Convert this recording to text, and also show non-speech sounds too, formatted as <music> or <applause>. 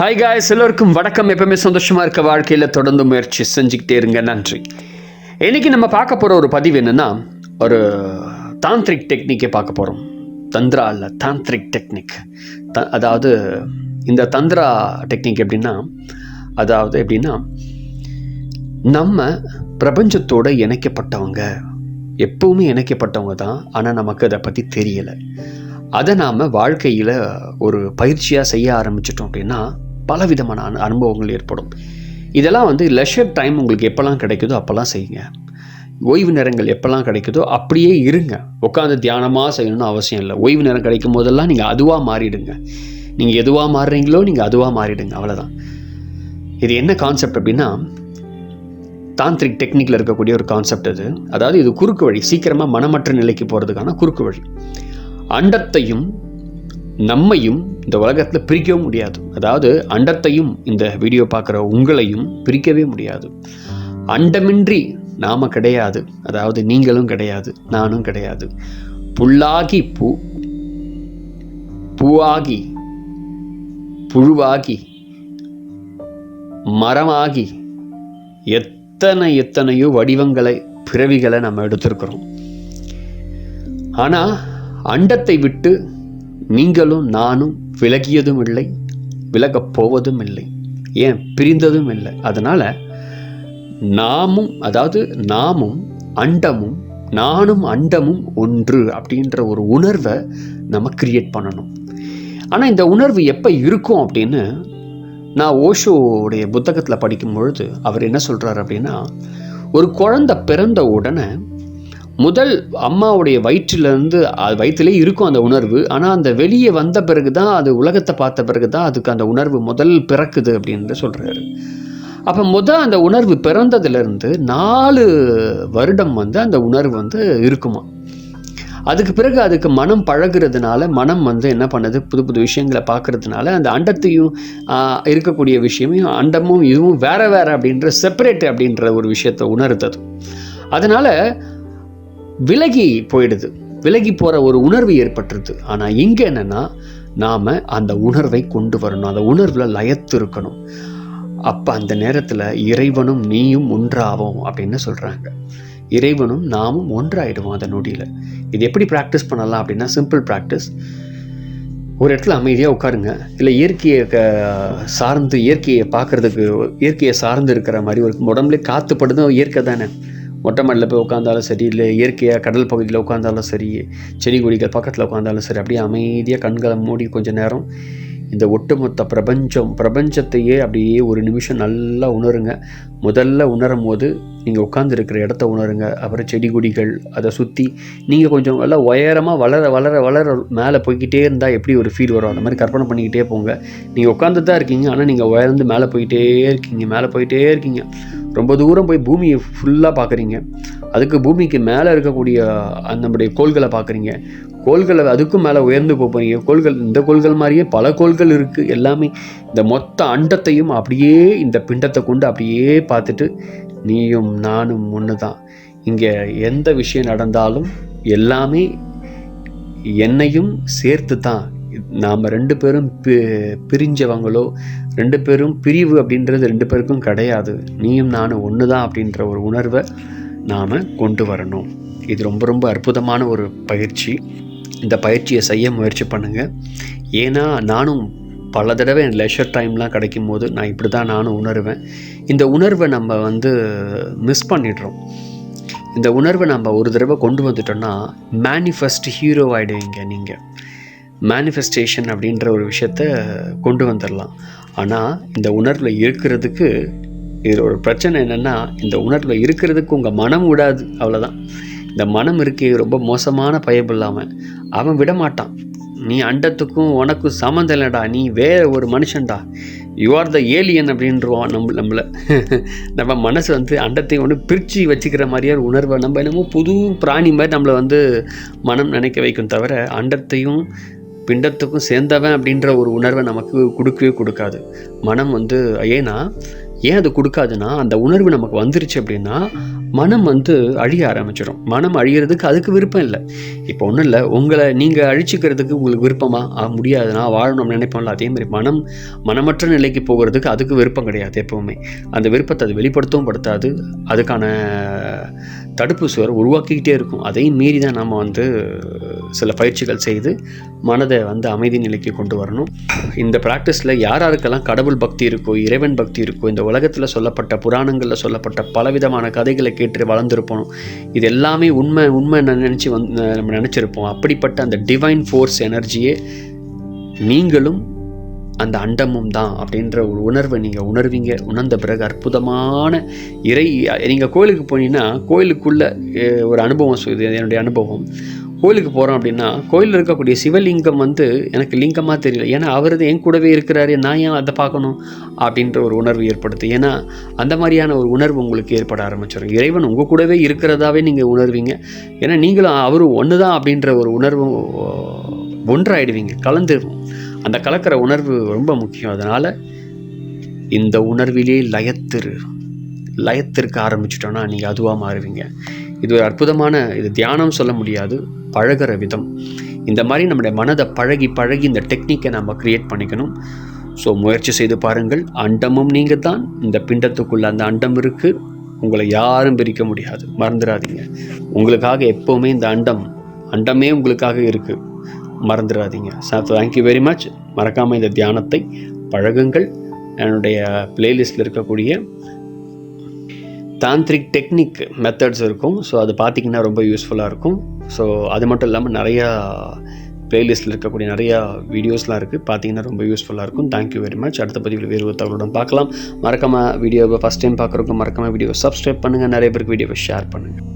Hi guys எல்லோருக்கும் வணக்கம். எப்பவுமே சந்தோஷமாக இருக்க வாழ்க்கையில் தொடர்ந்து முயற்சி செஞ்சுக்கிட்டே இருங்க. நன்றி. இன்றைக்கி நம்ம பார்க்க போகிற ஒரு பதிவு என்னென்னா ஒரு தாந்திரிக் டெக்னிக்கை பார்க்க போகிறோம் தந்திரா இல்லை தாந்திரிக் டெக்னிக் த அதாவது இந்த தந்திரா டெக்னிக் எப்படின்னா அதாவது எப்படின்னா நம்ம பிரபஞ்சத்தோடு இணைக்கப்பட்டவங்க. எப்பவுமே இணைக்கப்பட்டவங்க தான் ஆனால் நமக்கு அதை பற்றி தெரியலை. அதை நாம் வாழ்க்கையில் ஒரு பயிற்சியாக செய்ய ஆரம்பிச்சிட்டோம் அப்படின்னா பலவிதமான அனு அனுபவங்கள் ஏற்படும். இதெல்லாம் வந்து லெஷர் டைம் உங்களுக்கு எப்போல்லாம் கிடைக்குதோ அப்போல்லாம் செய்யுங்க. ஓய்வு நேரங்கள் எப்போல்லாம் கிடைக்குதோ அப்படியே இருங்க. உட்காந்து தியானமாக செய்யணும்னு அவசியம் இல்லை. ஓய்வு நேரம் கிடைக்கும் போதெல்லாம் நீங்கள் அதுவாக மாறிடுங்க. நீங்கள் எதுவாக மாறுறீங்களோ நீங்கள் அதுவாக மாறிடுங்க. அவ்வளோதான் இது என்ன கான்செப்ட் அப்படின்னா தாந்திரிக் டெக்னிக்கில் இருக்கக்கூடிய ஒரு கான்செப்ட் அது. அதாவது இது குறுக்கு வழி. சீக்கிரமாக மனமற்ற நிலைக்கு போகிறதுக்கான குறுக்கு வழி. அண்டத்தையும் நம்மையும் இந்த உலகத்தில் பிரிக்கவும் முடியாது. அதாவது அண்டத்தையும் இந்த வீடியோ பார்க்குற உங்களையும் பிரிக்கவே முடியாது. அண்டமின்றி நாம் கிடையாது. அதாவது நீங்களும் கிடையாது நானும் கிடையாது. புல்லாகி பூ பூவாகி புழுவாகி மரமாகி எத்தனை எத்தனையோ வடிவங்களை பிறவிகளை நம்ம எடுத்திருக்கிறோம். ஆனால் அண்டத்தை விட்டு நீங்களும் நானும் விலகியதும் இல்லை விலகப் போவதும் இல்லை ஏன்? பிரிந்ததும் இல்லை அதனால் நாமும் அதாவது நாமும் அண்டமும் நானும் அண்டமும் ஒன்று அப்படின்ற ஒரு உணர்வை நம்ம கிரியேட் பண்ணணும். ஆனால் இந்த உணர்வு எப்போ இருக்கும் அப்படின்னு நான் ஓஷோவுடைய புத்தகத்தில் படிக்கும் பொழுது அவர் என்ன சொல்கிறார் அப்படின்னா ஒரு குழந்தை பிறந்த உடனே முதல் அம்மாவுடைய வயிற்றிலேருந்து அது வயிற்றிலே இருக்கும் அந்த உணர்வு. ஆனால் அந்த வெளியே வந்த பிறகு தான் அது உலகத்தை பார்த்த பிறகு தான் அதுக்கு அந்த உணர்வு முதல் பிறக்குது அப்படின்னு சொல்கிறாரு அப்போ முதல் அந்த உணர்வு பிறந்ததுலேருந்து நாலு வருடம் வந்து அந்த உணர்வு வந்து இருக்குமா? அதுக்கு பிறகு அதுக்கு மனம் பழகுறதுனால மனம் வந்து என்ன பண்ணுது? புது புது விஷயங்களை பார்க்கறதுனால அந்த அண்டத்தையும் இருக்கக்கூடிய விஷயமும் அண்டமும் இதுவும் வேற வேற அப்படின்ற செப்பரேட் அப்படின்ற ஒரு விஷயத்தை உணர்த்தது அதனால் விலகி போயிடுது. விலகி போகிற ஒரு உணர்வு ஏற்பட்டுருது. ஆனால் இங்கே என்னென்னா நாம் அந்த உணர்வை கொண்டு வரணும். அந்த உணர்வில் லயத்து இருக்கணும். அப்போ அந்த நேரத்தில் இறைவனும் நீயும் ஒன்றாவோம் அப்படின்னு சொல்கிறாங்க இறைவனும் நாமும் ஒன்றாயிடுவோம் அந்த நொடியில். இது எப்படி ப்ராக்டிஸ் பண்ணலாம் அப்படின்னா சிம்பிள் ப்ராக்டிஸ் ஒரு இடத்துல அமைதியாக உட்காருங்க. இல்லை இயற்கையை க சார்ந்து இயற்கையை பார்க்குறதுக்கு இயற்கையை சார்ந்து இருக்கிற மாதிரி ஒரு உடம்புலே காத்துப்படுதும் இயற்கை தானே. மொட்டை மாடியில் போய் உட்காந்தாலும் சரி இல்லை இயற்கையாக கடல் பகுதியில் உட்காந்தாலும் சரி செடி கொடிகள் பக்கத்தில் உட்காந்தாலும் சரி அப்படியே அமைதியாக கண்களை மூடி கொஞ்சம் நேரம் இந்த ஒட்டுமொத்த பிரபஞ்சம் பிரபஞ்சத்தையே அப்படியே ஒரு நிமிஷம் நல்லா உணருங்க. முதல்ல உணரும் போது நீங்கள் உட்காந்துருக்கிற இடத்த உணருங்க. அப்புறம் செடி கொடிகள் அதை சுற்றி நீங்கள் கொஞ்சம் நல்லா உயரமாக வளர வளர வளர மேலே போய்கிட்டே இருந்தால் எப்படி ஒரு ஃபீல் வரும்? அந்த மாதிரி கற்பனை பண்ணிக்கிட்டே போங்க. நீங்கள் உட்காந்து தான் இருக்கீங்க. ஆனால் நீங்கள் உயர்ந்து மேலே போயிட்டே இருக்கீங்க. மேலே போயிட்டே இருக்கீங்க. ரொம்ப தூரம் போய் பூமியை ஃபுல்லாக பார்க்குறீங்க. அதுக்கு பூமிக்கு மேலே இருக்கக்கூடிய நம்முடைய கோள்களை பார்க்குறீங்க. கோள்களை அதுக்கும் மேலே உயர்ந்து போகிறீங்க கோள்கள் இந்த கோள்கள் மாதிரியே பல கோள்கள் இருக்குது எல்லாமே இந்த மொத்த அண்டத்தையும் அப்படியே இந்த பிண்டத்தை கொண்டு அப்படியே பார்த்துட்டு நீயும் நானும் ஒன்று தான் இங்கே எந்த விஷயம் நடந்தாலும் எல்லாமே என்னையும் சேர்த்து தான் நாம் ரெண்டு பேரும் பி- பிரிஞ்சவங்களோ ரெண்டு பேரும் பிரிவு அப்படின்றது ரெண்டு பேருக்கும் கிடையாது. நீயும் நானும் ஒன்று தான் அப்படின்ற ஒரு உணர்வை நாம் கொண்டு வரணும். இது ரொம்ப ரொம்ப அற்புதமான ஒரு பயிற்சி. இந்த பயிற்சியை செய்ய முயற்சி பண்ணுங்கள் ஏன்னா நானும் பல தடவை என் லெஷர் டைம்லாம் கிடைக்கும் போது நான் இப்படி தான் நானும் உணர்வேன். இந்த உணர்வை நம்ம வந்து மிஸ் பண்ணிடுறோம். இந்த உணர்வை நம்ம ஒரு தடவை கொண்டு வந்துட்டோம்னா மேனிஃபெஸ்ட் ஹீரோ ஆகிடுவீங்க நீங்கள் மேனிஃபெஸ்டேஷன் அப்படின்ற ஒரு விஷயத்த கொண்டு வந்துடலாம். ஆனால் இந்த உணர்வில் இருக்கிறதுக்கு இது ஒரு பிரச்சனை என்னென்னா இந்த உணர்வில் இருக்கிறதுக்கு உங்கள் மனம் விடாது அவ்வளோதான் இந்த மனம் இருக்கே ரொம்ப மோசமான பயப்பு இல்லாமல் அவன் விட மாட்டான். நீ அண்டத்துக்கும் உனக்கும் சம்மந்தம் இல்லைடா நீ வேற ஒரு மனுஷன்டா. யூ ஆர் த ஏலியன் அப்படின்றவான் நம்ம நம்மளை. <laughs> நம்ம மனசு வந்து அண்டத்தை ஒன்று பிரித்து வச்சுக்கிற மாதிரியே ஒரு உணர்வை நம்ம என்னமோ புது பிராணி மாதிரி நம்மளை வந்து மனம் நினைக்க வைக்கும் தவிர அண்டத்தையும் பிண்டத்துக்கும் சேர்ந்தவன் அப்படின்ற ஒரு உணர்வை நமக்கு கொடுக்கவே கொடுக்காது. மனம் வந்து ஏன்னா ஏன் அது கொடுக்காதுன்னா அந்த உணர்வு நமக்கு வந்துருச்சு அப்படின்னா மனம் வந்து அழிய ஆரம்பிச்சிடும் மனம் அழியிறதுக்கு அதுக்கு விருப்பம் இல்லை. இப்போ ஒன்றும் இல்லை. உங்களை நீங்கள் அழிச்சிக்கிறதுக்கு உங்களுக்கு விருப்பமா? முடியாதுன்னா வாழணும் வாழணும்னு நினைப்போம்ல. அதே மாதிரி மனம் மனமற்ற நிலைக்கு போகிறதுக்கு அதுக்கு விருப்பம் கிடையாது எப்பவுமே. அந்த விருப்பத்தை அது வெளிப்படுத்தவும் படுத்தாது. அதுக்கான தடுப்பு சுவர் உருவாக்கிக்கிட்டே இருக்கும். அதையும் மீறி தான் நம்ம வந்து சில பயிற்சிகள் செய்து மனதை வந்து அமைதி நிலைக்கு கொண்டு வரணும். இந்த ப்ராக்டிஸில் யார் யாருக்கெல்லாம் கடவுள் பக்தி இருக்கோ இறைவன் பக்தி இருக்கோ இந்த உலகத்தில் சொல்லப்பட்ட புராணங்களில் சொல்லப்பட்ட பலவிதமான கதைகளை கேட்டு வளர்ந்துருப்போம். இது எல்லாமே உண்மை உண்மை நினச்சி வந் நம்ம நினச்சிருப்போம். அப்படிப்பட்ட அந்த டிவைன் ஃபோர்ஸ் எனர்ஜியே நீங்களும் அந்த அண்டமும் தான் அப்படின்ற ஒரு உணர்வை நீங்கள் உணர்வீங்க. உணர்ந்த பிறகு அற்புதமான இறை நீங்கள் கோயிலுக்கு போனீங்கன்னா கோயிலுக்குள்ளே ஒரு அனுபவம் இது என்னுடைய அனுபவம். கோயிலுக்கு போகிறோம் அப்படின்னா கோயிலில் இருக்கக்கூடிய சிவலிங்கம் வந்து எனக்கு லிங்கமாக தெரியல. ஏன்னா அவர் என் கூடவே இருக்கிறாரு நான் ஏன் அதை பார்க்கணும்? அப்படின்ற ஒரு உணர்வு ஏற்படுத்து. ஏன்னா அந்த மாதிரியான ஒரு உணர்வு உங்களுக்கு ஏற்பட ஆரம்பிச்சிடும் இறைவன் உங்கள் கூடவே இருக்கிறதாவே நீங்கள் உணர்வீங்க. ஏன்னா நீங்களும் அவரும் ஒன்று தான் அப்படின்ற ஒரு உணர்வும் ஒன்றாயிடுவீங்க. கலந்துருவோம் அந்த கலக்கிற உணர்வு ரொம்ப முக்கியம். அதனால் இந்த உணர்விலே லயத்திரு லயத்திருக்க ஆரம்பிச்சிட்டோன்னா நீங்கள் அதுவாக மாறுவீங்க. இது ஒரு அற்புதமான இது தியானம் சொல்ல முடியாது. பழகுற விதம். இந்த மாதிரி நம்முடைய மனதை பழகி பழகி இந்த டெக்னிக்கை நம்ம க்ரியேட் பண்ணிக்கணும். ஸோ முயற்சி செய்து பாருங்கள். அண்டமும் நீங்கள் தான் இந்த பிண்டத்துக்குள்ள அந்த அண்டம் இருக்குது உங்களை யாரும் பிரிக்க முடியாது. மறந்துடாதீங்க உங்களுக்காக எப்போவுமே இந்த அண்டம் அண்டமே உங்களுக்காக இருக்குது மறந்துடாதீங்க சார் தேங்க்யூ வெரி மச் மறக்காமல் இந்த தியானத்தை பழகுங்கள். என்னுடைய பிளேலிஸ்ட்டில் இருக்கக்கூடிய தாந்திரிக் டெக்னிக் மெத்தட்ஸ் இருக்கும். ஸோ அது பார்த்தீங்கன்னா ரொம்ப யூஸ்ஃபுல்லாக இருக்கும். ஸோ அது மட்டும் இல்லாமல் நிறையா பிளேலிஸ்ட்டில் இருக்கக்கூடிய நிறையா வீடியோஸ்லாம் இருக்குது பார்த்தீங்கன்னா ரொம்ப யூஸ்ஃபுல்லாக இருக்கும். தேங்க்யூ வெரி மச் அடுத்த பதிவில் வேறு ஒரு தகவலுடன் பார்க்கலாம். மறக்காமல் வீடியோவை ஃபஸ்ட் டைம் பார்க்குறவங்க மறக்காமல் வீடியோ சப்ஸ்கிரைப் பண்ணுங்கள் நிறைய பேருக்கு வீடியோவை ஷேர் பண்ணுங்கள்